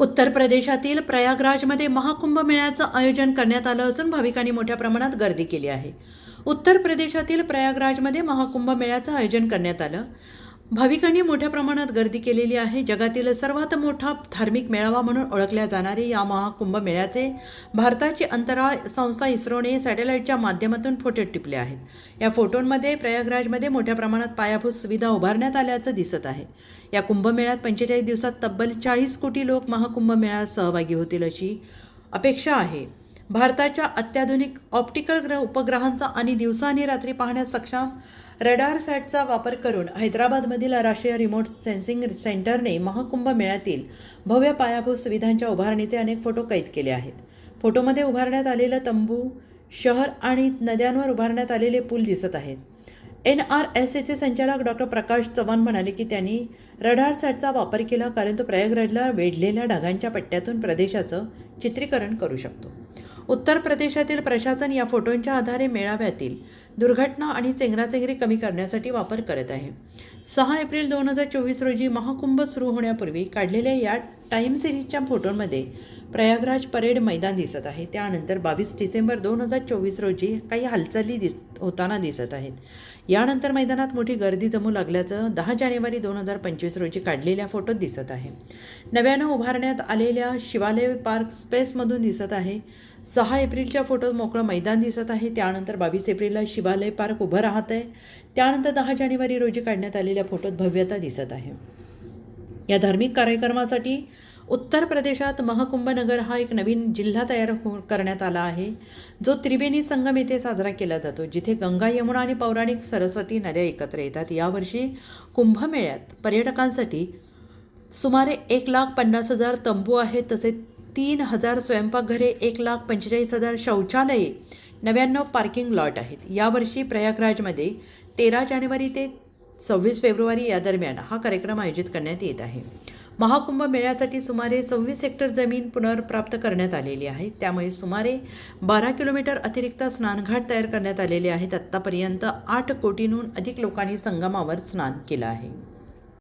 उत्तर प्रदेशातील प्रयागराजमध्ये महाकुंभ मेळ्याचं आयोजन करण्यात आलं असून भाविकांनी मोठ्या प्रमाणात गर्दी केली आहे. उत्तर प्रदेशातील प्रयागराजमध्ये महाकुंभ मेळ्याचं आयोजन करण्यात आलं. भाविकांनी मोठ्या प्रमाणात गर्दी केलेली आहे. जगातील सर्वात मोठा धार्मिक मेळावा म्हणून ओळखल्या जाणारे या महाकुंभ मेळ्याचे भारताची अंतराळ संस्था इस्रोने सॅटेलाईटच्या माध्यमातून फोटो टिपले आहेत. या फोटोंमध्ये प्रयागराजमध्ये मोठ्या प्रमाणात पायाभूत सुविधा उभारण्यात आल्याचं दिसत आहे. या कुंभमेळ्यात पंचेचाळीस दिवसात तब्बल चाळीस कोटी लोक महाकुंभमेळ्यात सहभागी होतील अशी अपेक्षा आहे. भारताच्या अत्याधुनिक ऑप्टिकल ग्रह उपग्रहांचा आणि दिवसा आणि रात्री पाहण्यास सक्षम रडार सॅटचा वापर करून हैदराबादमधील राष्ट्रीय रिमोट सेन्सिंग सेंटरने महाकुंभ मेळ्यातील भव्य पायाभूत सुविधांच्या उभारणीचे अनेक फोटो कैद केले आहेत. फोटोमध्ये उभारण्यात आलेलं तंबू शहर आणि नद्यांवर उभारण्यात आलेले पूल दिसत आहेत. एन आर एस एचे संचालक डॉक्टर प्रकाश चव्हाण म्हणाले की त्यांनी रडार सॅटचा वापर केला कारण तो प्रयागराजला वेढलेल्या ढगांच्या पट्ट्यातून प्रदेशाचं चित्रीकरण करू शकतो. उत्तर प्रदेशातील प्रशासन या फोटोंच्या आधारे मेळाव्यातील दुर्घटना आणि चेंगराचेंगरी कमी करण्यासाठी वापर करत आहे. सहा एप्रिल दोन हजार चोवीस रोजी महाकुंभ सुरू होण्यापूर्वी काढलेल्या या टाईम सिरीजच्या फोटोंमध्ये प्रयागराज परेड मैदान दिसत आहे. त्यानंतर बावीस डिसेंबर दोन हजार चोवीस रोजी काही हालचाली दिस होताना दिसत आहेत. यानंतर मैदानात मोठी गर्दी जमू लागल्याचं दहा जानेवारी दोन हजार पंचवीस रोजी काढलेल्या फोटोत दिसत आहे. नव्यानं उभारण्यात आलेल्या शिवालय पार्क स्पेसमधून दिसत आहे. सहा एप्रिलच्या फोटोत मोकळं मैदान दिसत आहे. त्यानंतर बावीस एप्रिलला शिवालय पार्क उभं राहत आहे. त्यानंतर दहा जानेवारी रोजी काढण्यात आलेल्या फोटोत भव्यता दिसत आहे. या धार्मिक कार्यक्रमासाठी उत्तर प्रदेशात महाकुंभनगर हा एक नवीन जिल्हा तयार हो-, करण्यात आला आहे. जो त्रिवेणी संगम येथे साजरा केला जातो जिथे गंगा यमुना आणि पौराणिक सरस्वती नद्या एकत्र येतात. यावर्षी कुंभमेळ्यात पर्यटकांसाठी सुमारे एक लाख पन्नास हजार तंबू आहेत तसेच तीन हजार स्वयंपाकघरे एक लाख पंचेचाळीस हजार शौचालये नव्याण्णव पार्किंग लॉट आहेत. यावर्षी प्रयागराजमध्ये तेरा जानेवारी ते सव्वीस फेब्रुवारी या दरम्यान हा कार्यक्रम आयोजित करण्यात येत आहे. महाकुंभ मेळ्यासाठी सुमारे सव्वीस हेक्टर जमीन पुनर्प्राप्त करण्यात आलेली आहे. त्यामुळे सुमारे बारा किलोमीटर अतिरिक्त स्नानघाट तयार करण्यात आलेले आहेत. आत्तापर्यंत आठ कोटींहून अधिक लोकांनी संगमावर स्नान केलं आहे.